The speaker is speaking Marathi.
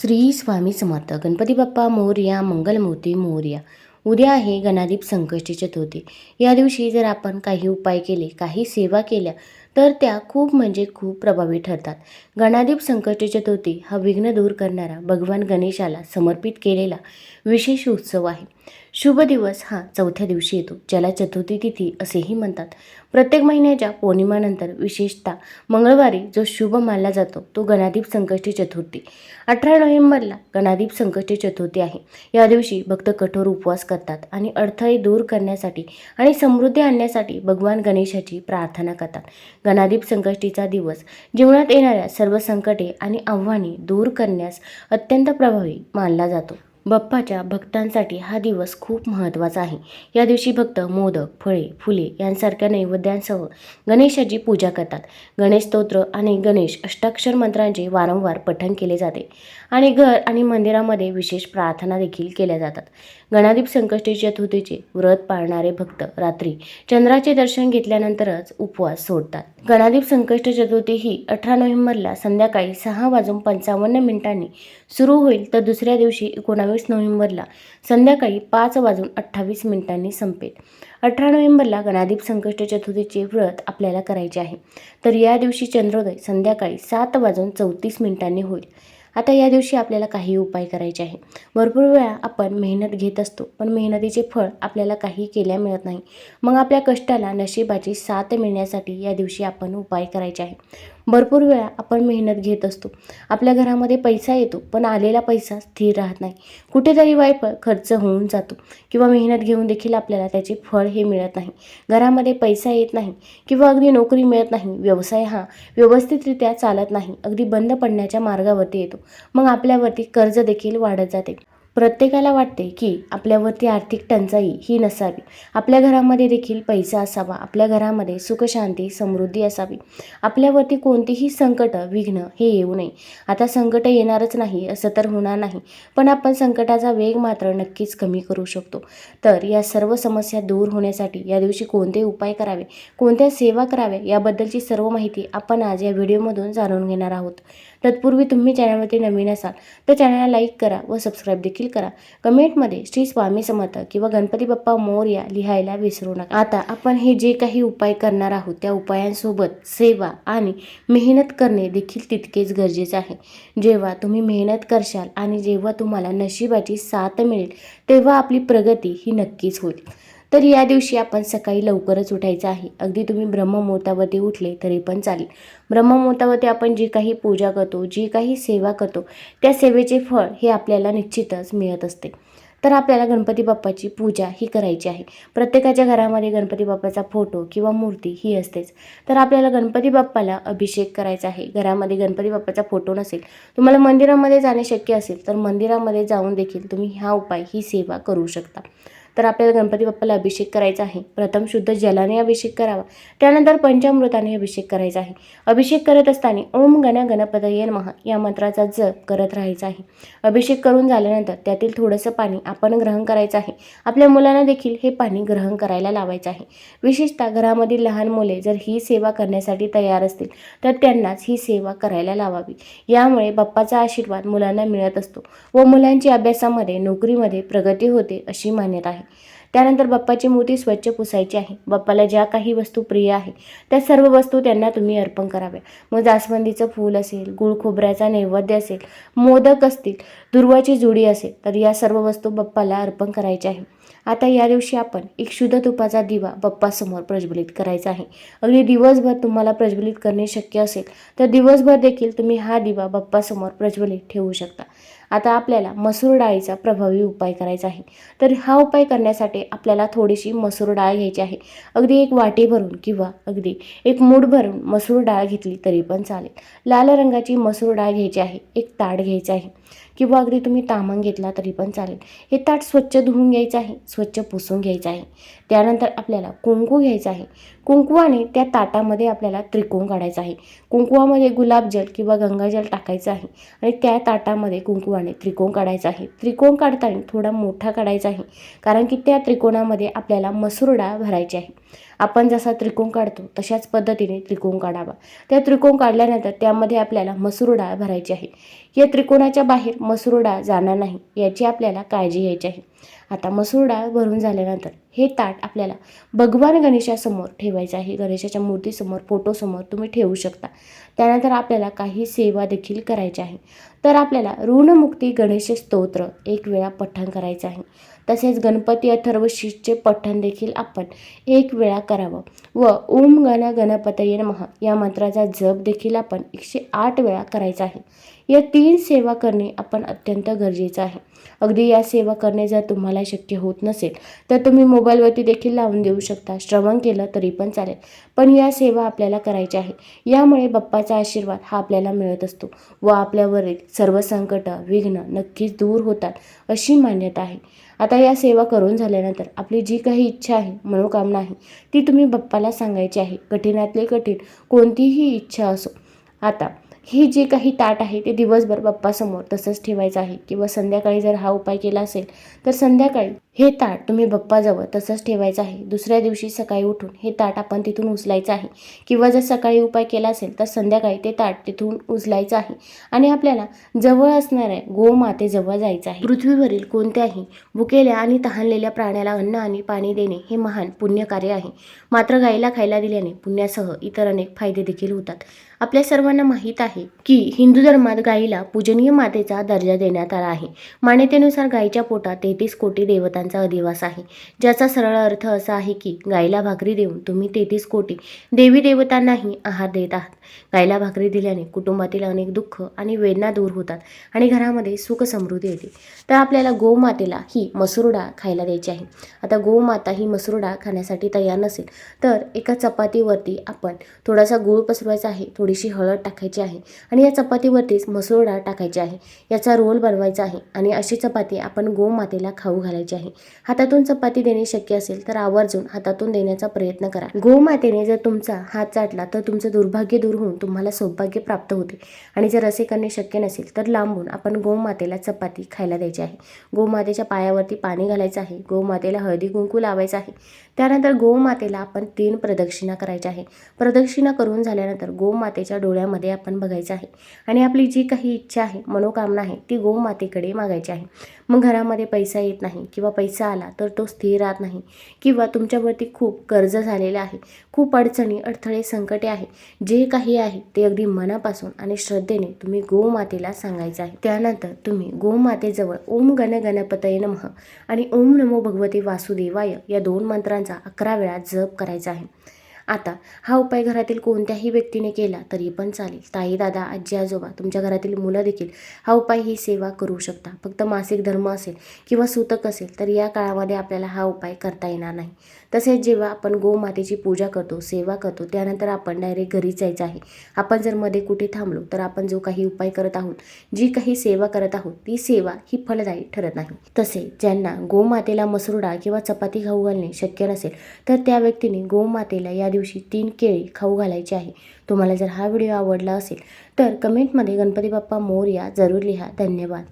श्री स्वामी समर्थ. गणपती बाप्पा मोर्या मंगलमूर्ती मोर्या. उद्या आहे गणादीप संकष्टी चतुर्थी. या दिवशी जर आपण काही उपाय केले काही सेवा केल्या तर त्या खूप म्हणजे खूप प्रभावी ठरतात. गणादीप संकष्टी चतुर्थी हा विघ्न दूर करणारा भगवान गणेशाला समर्पित केलेला विशेष उत्सव आहे. शुभ दिवस हा चौथ्या दिवशी येतो ज्याला चतुर्थी तिथी असेही म्हणतात. प्रत्येक महिन्याच्या पौर्णिमानंतर विशेषतः मंगळवारी जो शुभ मानला जातो तो गणाधीप संकष्टी चतुर्थी. अठरा नोव्हेंबरला गणादीप संकष्टी चतुर्थी आहे. या दिवशी भक्त कठोर उपवास करतात आणि अडथळे दूर करण्यासाठी आणि समृद्धी आणण्यासाठी भगवान गणेशाची प्रार्थना करतात. गणादीप संकष्टीचा दिवस जीवनात येणाऱ्या सर्व संकटे आणि आव्हाने दूर करण्यास अत्यंत प्रभावी मानला जातो. बाप्पाच्या भक्तांसाठी हा दिवस खूप महत्त्वाचा आहे. या दिवशी भक्त मोदक फळे फुले यांसारख्या नैवेद्यांसह गणेशाची पूजा करतात. गणेश स्तोत्र आणि गणेश अष्टाक्षर मंत्रांचे वारंवार पठण केले जाते आणि घर आणि मंदिरामध्ये विशेष प्रार्थना देखील केल्या जातात. गणादीप संकष्टी चतुर्थीचे व्रत पाळणारे भक्त रात्री चंद्राचे दर्शन घेतल्यानंतरच उपवास सोडतात. गणादीप संकष्ट चतुर्थी ही अठरा नोव्हेंबरला संध्याकाळी सहा वाजून पंचावन्न मिनिटांनी सुरू होईल तर दुसऱ्या दिवशी एकोणावीस नोव्हेंबरला संध्याकाळी पाच वाजून अठ्ठावीस मिनिटांनी संपेल. अठरा नोव्हेंबरला गणादीप संकष्ट चतुर्थीचे व्रत आपल्याला करायचे आहे. तर या दिवशी चंद्रोदय संध्याकाळी सात वाजून चौतीस मिनिटांनी होईल. आता या दिवशी आपल्याला काही उपाय करायचे आहे. भरपूर वेळा आपण मेहनत घेत असतो पण मेहनतीचे फळ आपल्याला काही केल्या मिळत नाही. मग आपल्या कष्टाला नशिबाची साथ मिळण्यासाठी या दिवशी आपण उपाय करायचे आहे. भरपूर वेळा आपण मेहनत घेत असतो. आपल्या घरामध्ये पैसा येतो पण आलेला पैसा स्थिर राहत नाही. कुठेतरी वाईप खर्च होऊन जातो किंवा मेहनत घेऊन देखील आपल्याला त्याचे फळ हे मिळत नाही. घरामध्ये पैसा येत नाही किंवा अगदी नोकरी मिळत नाही व्यवसाय हा व्यवस्थितरित्या चालत नाही अगदी बंद पडण्याच्या मार्गावरती येतो. मग आपल्यावरती कर्ज देखील वाढत जाते. प्रत्येकाला वाटते की आपल्यावरती आर्थिक टंचाई ही नसावी. आपल्या घरामध्ये देखील पैसा असावा. आपल्या घरामध्ये सुखशांती समृद्धी असावी. आपल्यावरती कोणतीही संकट विघ्न हे येऊ नये. आता संकट येणारच नाही असं तर होणार नाही. पण आपण संकटाचा वेग मात्र नक्कीच कमी करू शकतो. तर या सर्व समस्या दूर होण्यासाठी या दिवशी कोणते उपाय करावे? कोणत्या सेवा कराव्या? याबद्दलची सर्व माहिती आपण आज या व्हिडिओमधून जाणून घेणार आहोत. तत्पूर्वी तुम्ही चॅनलवरती नवीन असाल तर चॅनलला लाईक करा व सबस्क्राईब देखील करा. कमेंटमध्ये श्री स्वामी समर्थ किंवा गणपती बाप्पा मोर्या लिहायला विसरू नका. आता आपण हे जे काही उपाय करणार आहोत त्या उपायांसोबत सेवा आणि मेहनत करणे देखील तितकेच गरजेचे आहे. जेव्हा तुम्ही मेहनत करशाल आणि जेव्हा तुम्हाला नशिबाची साथ मिळेल तेव्हा आपली प्रगती ही नक्कीच होईल. तर या दिवशी आपण सकाळी लवकरच उठायचं आहे. अगदी तुम्ही ब्रह्ममुहूर्तावरती उठले तरी पण चालेल. ब्रह्ममुहूर्तावरती आपण जी काही पूजा करतो जी काही सेवा करतो त्या सेवेचे फळ हे आपल्याला निश्चितच मिळत असते. तर आपल्याला गणपती बाप्पाची पूजा ही करायची आहे. प्रत्येकाच्या घरामध्ये गणपती बाप्पाचा फोटो किंवा मूर्ती ही असतेच. तर आपल्याला गणपती बाप्पाला अभिषेक करायचा आहे. घरामध्ये गणपती बाप्पाचा फोटो नसेल तुम्हाला मंदिरामध्ये जाणे शक्य असेल तर मंदिरामध्ये जाऊन देखील तुम्ही हा उपाय ही सेवा करू शकता. तर आपल्याला गणपती बाप्पाला अभिषेक करायचा आहे. प्रथम शुद्ध जलाने अभिषेक करावा. त्यानंतर पंचामृताने अभिषेक करायचा आहे. अभिषेक करत असताना ओम गण गणपतये महा या मंत्राचा जप करत राहायचा आहे. अभिषेक करून झाल्यानंतर त्यातील थोडंसं पाणी आपण ग्रहण करायचं आहे. आपल्या मुलांना देखील हे पाणी ग्रहण करायला लावायचं आहे. विशेषतः घरामधील लहान मुले जर ही सेवा करण्यासाठी तयार असतील तर त्यांनाच ही सेवा करायला लावावी. यामुळे बाप्पाचा आशीर्वाद मुलांना मिळत असतो व मुलांची अभ्यासामध्ये नोकरीमध्ये प्रगती होते अशी मान्यता आहे. त्यानंतर बाप्पाची मूर्ती स्वच्छ पुसायची आहे. बाप्पाला ज्या काही वस्तू प्रिय आहे त्या सर्व वस्तू त्यांना तुम्ही अर्पण कराव्या. मग जास्वंदीचं फूल असेल गुळ खोबऱ्याचा नैवेद्य असेल मोदक असतील दुर्वाची जुडी असेल तर या सर्व वस्तू बाप्पाला अर्पण करायच्या आहे. आता या दिवशी आपण एक शुद्ध तुपाचा दिवा बाप्पासमोर प्रज्वलित करायचा आहे. अगदी दिवसभर तुम्हाला प्रज्वलित करणे शक्य असेल तर दिवसभर देखील तुम्ही हा दिवा बाप्पासमोर प्रज्वलित ठेवू शकता. आता आपल्याला मसूर डाळीचा प्रभावी उपाय करायचा आहे. तर हा उपाय करण्यासाठी आपल्याला थोडीशी मसूर डाळ घ्यायची आहे. अगदी एक वाटी भरून किंवा अगदी एक मूठ भरून मसूर डाळ घेतली तरी पण चालेल. लाल रंगाची मसूर डाळ घ्यायची आहे. एक ताट घ्यायचं आहे. किंवा अगदी तुम्ही तामण घेतला तरी पण चालेल. हे ताट स्वच्छ धुवून घ्यायचं आहे स्वच्छ पुसून घ्यायचं आहे. त्यानंतर आपल्याला कुंकू घ्यायचं आहे. कुंकुवाने त्या ताटामध्ये आपल्याला त्रिकोण काढायचा आहे. कुंकवामध्ये गुलाबजल किंवा गंगाजल टाकायचं आहे आणि त्या ताटामध्ये कुंकवाने त्रिकोण काढायचा आहे. त्रिकोण काढताना थोडा मोठा काढायचा आहे कारण की त्या त्रिकोणामध्ये आपल्याला मसूर डाळ भरायची आहे. आपण जसा त्रिकोण काढतो तशाच पद्धतीने त्रिकोण काढावा. त्या त्रिकोण काढल्यानंतर त्यामध्ये आपल्याला मसूर डाळ भरायची आहे. या त्रिकोणाच्या बाहेर मसूर डाळ जाणार नाही याची आपल्याला काळजी घ्यायची आहे. आता मसूर डाळ भरून झाल्यानंतर हे ताट आपल्याला भगवान गणेशासमोर ठेवायचं आहे. गणेशाच्या मूर्तीसमोर फोटोसमोर तुम्ही ठेवू शकता. त्यानंतर आपल्याला काही सेवा देखील करायची आहे. तर आपल्याला ऋणमुक्ती गणेश स्तोत्र एक वेळा पठण करायचं आहे. तसेच गणपती अथर्वशीचे पठण देखील आपण एक वेळा करावं. व ओम गण गणपतये नमः या मंत्राचा जप देखील आपण एकशे आठ वेळा करायचा आहे. या तीन सेवा करणे आपण अत्यंत गरजेचं आहे. अगदी या सेवा करणे जर तुम्हाला शक्य होत नसेल तर तुम्ही मोबाईलवरती देखील लावून देऊ शकता. श्रवण केलं तरी पण चालेल. पण या सेवा आपल्याला करायच्या आहे. यामुळे बाप्पाचा आशीर्वाद हा आपल्याला मिळत असतो व आपल्यावरील सर्व संकट विघ्न नक्कीच दूर होतात अशी मान्यता आहे. आता या सेवा करून झाल्यानंतर आपली जी काही इच्छा आहे मनोकामना आहे ती तुम्ही बाप्पाला सांगायची आहे. कठीणातले कठीण कोणतीही इच्छा असो. आता ही जे काही ताट आहे ते दिवसभर बाप्पासमोर तसंच ठेवायचं आहे. किंवा संध्याकाळी जर हा उपाय केला असेल तर संध्याकाळी हे ताट तुम्ही बप्पाजवळ तसंच ठेवायचं आहे. दुसऱ्या दिवशी सकाळी उठून हे ताट आपण तिथून उचलायचं आहे. किंवा जर सकाळी उपाय केला असेल तर संध्याकाळी ते ताट तिथून उचलायचं आहे. आणि आपल्याला जवळ असणाऱ्या गोमातेजवळ जायचं आहे. पृथ्वीवरील कोणत्याही भुकेल्या आणि तहानलेल्या प्राण्याला अन्न आणि पाणी देणे हे महान पुण्यकार्य आहे. मात्र गाईला खायला दिल्याने पुण्यासह इतर अनेक फायदे देखील होतात. आपल्या सर्वांना माहीत आहे की हिंदू धर्मात गायीला पूजनीय मातेचा दर्जा देण्यात आला आहे. मान्यतेनुसार गायीच्या पोटात तेहतीस कोटी देवतांचा अधिवास आहे. ज्याचा सरळ अर्थ असा आहे की गायला भाकरी देऊन तुम्ही तेहतीस कोटी देवी देवतांनाही आहार देत आहात. गायला भाकरी दिल्याने कुटुंबातील अनेक दुःख आणि वेदना दूर होतात आणि घरामध्ये सुख समृद्धी येते. तर आपल्याला गोमातेला ही मसुरडा डाळ खायला द्यायची आहे. आता गोमाता ही मसुरडा डाळ खाण्यासाठी तयार नसेल तर एका चपातीवरती आपण थोडासा गूळ पसरवायचा आहे थोडीशी हळद टाकायची आहे आणि या चपातीवरतीच मसुरडा टाकायची आहे. याचा रोल बनवायचा आहे आणि अशी चपाती आपण गोमातेला खाऊ घालायची आहे. हातातून चपाती देणे शक्य असेल तर आवर्जून हातातून देण्याचा प्रयत्न करा. गोमातेने जर तुमचा हात चाटला तर तुमचं दुर्भाग्य दूर होऊन तुम्हाला सौभाग्य प्राप्त होते. आणि जर असे करणे शक्य नसेल तर लांबून आपण गोमातेला चपाती खायला द्यायची आहे. गोमातेच्या पायावरती पाणी घालायचं आहे. गोमातेला हळदी कुंकू लावायचं आहे. त्यानंतर गोमातेला आपण तीन प्रदक्षिणा करायच्या आहे. प्रदक्षिणा करून झाल्यानंतर गोमातेच्या डोळ्यामध्ये आपण बघायचं आहे. आणि आपली जी काही इच्छा आहे मनोकामना आहे ती गोमातेकडे मागायची आहे. मग घरामध्ये पैसा येत नाही किंवा पैसा आला तर तो स्थिर राहत नाही किंवा तुमच्यावरती खूप कर्ज झालेलं आहे. खूप अडचणी अडथळे संकटे आहे. जे काही आहे ते अगदी मनापासून आणि श्रद्धेने तुम्ही गोमातेला सांगायचं आहे. त्यानंतर तुम्ही गोमातेजवळ ओम गण गणपतये नमः आणि ओम नमो भगवते वासुदेवाय या दोन मंत्रांचा अकरा वेळा जप करायचा आहे. आता हा उपाय घरातील कोणत्याही व्यक्तीने केला तरी पण चालेल. ताई दादा आजी आजोबा तुमच्या घरातील मुलं देखील हा उपाय ही सेवा करू शकता. फक्त मासिक धर्म असेल किंवा सूतक असेल तर या काळामध्ये आपल्याला हा उपाय करता येणार नाही. तसेच जेव्हा आपण गोमातेची पूजा करतो सेवा करतो त्यानंतर आपण डायरेक्ट घरी जायचं आहे. आपण जर मध्ये कुठे थांबलो तर आपण जो काही उपाय करत आहोत जी काही सेवा करत आहोत ती सेवा ही फलदायी ठरत नाही. तसे ज्यांना गोमातेला मसूर डाळ किंवा चपाती खाऊ घालणे शक्य नसेल तर त्या व्यक्तीने गोमातेला या दिवशी तीन केळी खाऊ घालायची आहे. तुम्हाला जर हा व्हिडिओ आवडला असेल तर कमेंटमध्ये गणपती बाप्पा मोरया जरूर लिहा. धन्यवाद.